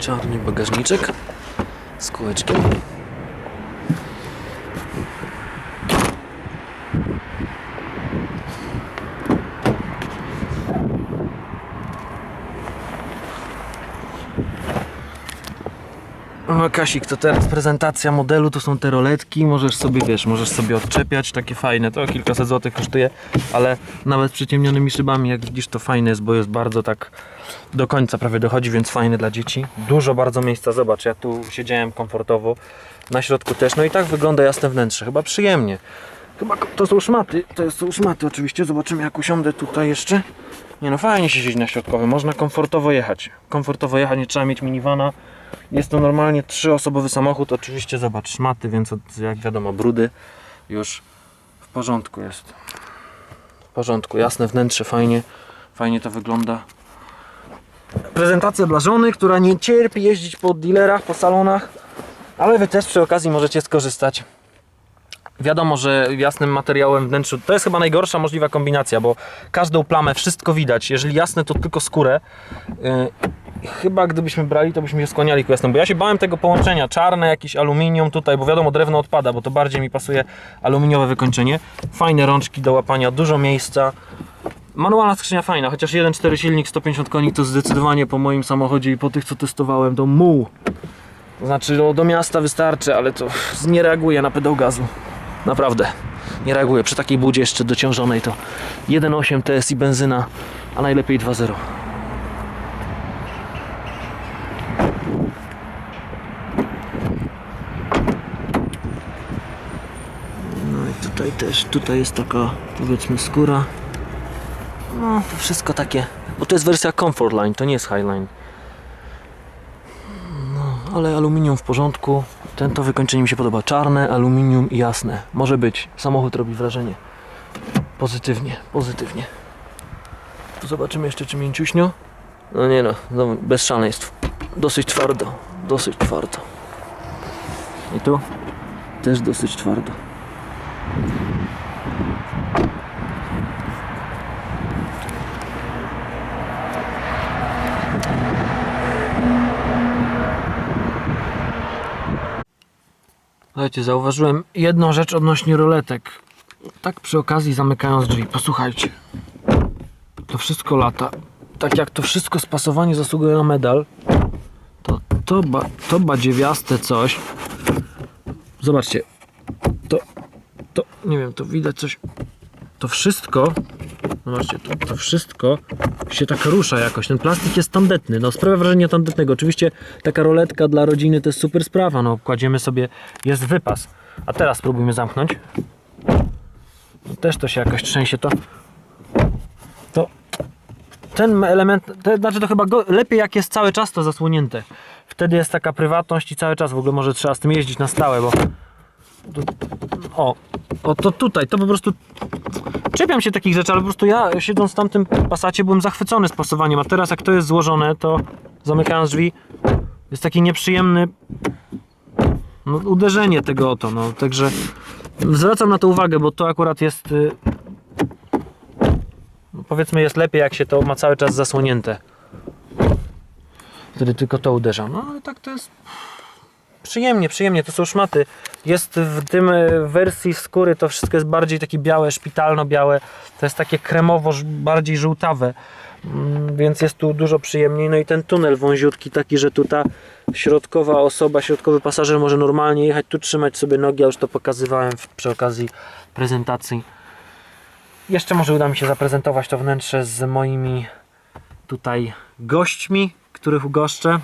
Czarny bagażniczek z kółeczkiem. O, Kasik, to teraz prezentacja modelu, to są te roletki, możesz sobie, wiesz, możesz sobie odczepiać, takie fajne, to kilkaset złotych kosztuje, ale nawet z przyciemnionymi szybami, jak widzisz, to fajne jest, bo jest bardzo tak do końca prawie dochodzi, więc fajne dla dzieci. Dużo bardzo miejsca, zobacz, ja tu siedziałem komfortowo, na środku też, no i tak wygląda jasne wnętrze, chyba przyjemnie. Chyba to są szmaty, to są szmaty oczywiście, zobaczymy jak usiądę tutaj jeszcze. Nie no, fajnie się siedzi na środkowym, można komfortowo jechać. Komfortowo jechać, nie trzeba mieć minivana. Jest to normalnie trzyosobowy samochód, oczywiście zobacz, szmaty, więc od, jak wiadomo brudy już w porządku jest. W porządku, jasne wnętrze, fajnie, fajnie to wygląda. Prezentacja dla żony, która nie cierpi jeździć po dealerach, po salonach, ale wy też przy okazji możecie skorzystać. Wiadomo, że jasnym materiałem wnętrzu to jest chyba najgorsza możliwa kombinacja, bo każdą plamę, wszystko widać. Jeżeli jasne, to tylko skórę. Yy, chyba gdybyśmy brali, to byśmy się skłaniali ku jasnemu, bo ja się bałem tego połączenia. Czarne, jakieś aluminium tutaj, bo wiadomo, drewno odpada, bo to bardziej mi pasuje aluminiowe wykończenie. Fajne rączki do łapania, dużo miejsca. Manualna skrzynia fajna, chociaż 1.4 silnik, 150 koni to zdecydowanie po moim samochodzie i po tych co testowałem to muł. To znaczy do miasta wystarczy, ale to nie reaguje na pedał gazu. Naprawdę. Nie reaguje. Przy takiej budzie jeszcze dociążonej to 1.8 TSI benzyna, a najlepiej 2.0. No i tutaj też, tutaj jest taka powiedzmy skóra. No to wszystko takie, bo to jest wersja Comfort Line, to nie jest Highline. No, ale aluminium w porządku. Ten to wykończenie mi się podoba. Czarne, aluminium i jasne. Może być. Samochód robi wrażenie. Pozytywnie, pozytywnie. Tu zobaczymy jeszcze czy mięciuśnio. No nie no, no bez szaleństw. Dosyć twardo, dosyć twardo. I tu też dosyć twardo. Słuchajcie, zauważyłem jedną rzecz odnośnie roletek. Tak przy okazji zamykając drzwi. Posłuchajcie. To wszystko lata. Tak jak to wszystko spasowanie zasługuje na medal, to to, ba, to badziewiaste coś. Zobaczcie. To, to, nie wiem, to widać coś. To wszystko, zobaczcie, to, to wszystko się tak rusza jakoś. Ten plastik jest tandetny. No, sprawia wrażenie tandetnego. Oczywiście taka roletka dla rodziny to jest super sprawa. No, kładziemy sobie, jest wypas. A teraz spróbujmy zamknąć. No, też to się jakoś trzęsie. To, to ten element, to znaczy to chyba go, lepiej jak jest cały czas to zasłonięte. Wtedy jest taka prywatność i cały czas w ogóle może trzeba z tym jeździć na stałe, bo tu, o, o to tutaj, to po prostu czepiam się takich rzeczy, ale po prostu ja siedząc w tamtym pasacie byłem zachwycony spasowaniem, a teraz jak to jest złożone, to zamykając drzwi jest taki nieprzyjemny no, uderzenie tego oto, no, także zwracam na to uwagę, bo to akurat jest y, no, powiedzmy jest lepiej jak się to ma cały czas zasłonięte. Wtedy tylko to uderza, no ale tak to jest przyjemnie, przyjemnie, to są szmaty. Jest w tym e, wersji skóry to wszystko jest bardziej takie białe, szpitalno-białe. To jest takie kremowo, bardziej żółtawe. Mm, Więc jest tu dużo przyjemniej. No i ten tunel wąziutki taki, że tu ta środkowa osoba, środkowy pasażer może normalnie jechać, tu trzymać sobie nogi. Ja już to pokazywałem przy okazji prezentacji. Jeszcze może uda mi się zaprezentować to wnętrze z moimi tutaj gośćmi, których ugoszczę.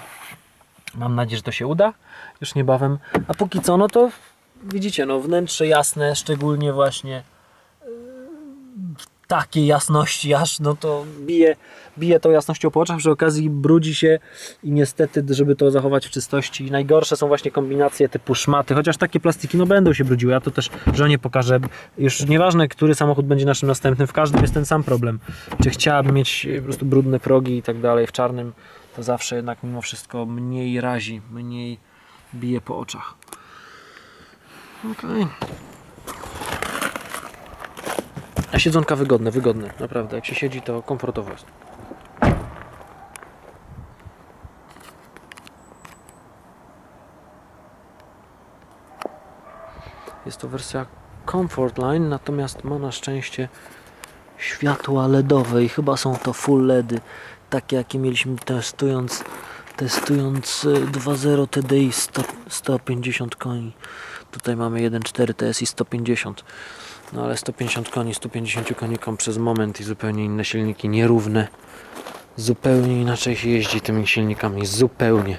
Mam nadzieję, że to się uda już niebawem. A póki co, no to widzicie, no wnętrze jasne, szczególnie właśnie w takiej jasności aż, no to bije, bije tą jasnością po oczach, przy okazji brudzi się i niestety, żeby to zachować w czystości, najgorsze są właśnie kombinacje typu szmaty, chociaż takie plastiki no będą się brudziły, ja to też żonie pokażę, już nieważne, który samochód będzie naszym następnym, w każdym jest ten sam problem, czy chciałabym mieć po prostu brudne progi i tak dalej, w czarnym to zawsze jednak mimo wszystko mniej razi, mniej bije po oczach. Okej. Okay. A siedzonka wygodne, wygodne, naprawdę. Jak się siedzi, to komfortowo jest. Jest to wersja Comfort Line, natomiast ma na szczęście światła LEDowe i chyba są to full LEDy takie jakie mieliśmy testując testując y, 2.0 TDI 100, 150 koni. Tutaj mamy 1.4 TSI 150. No ale 150 koni, 150 konikom przez moment i zupełnie inne silniki, nierówne. Zupełnie inaczej się jeździ tymi silnikami, zupełnie.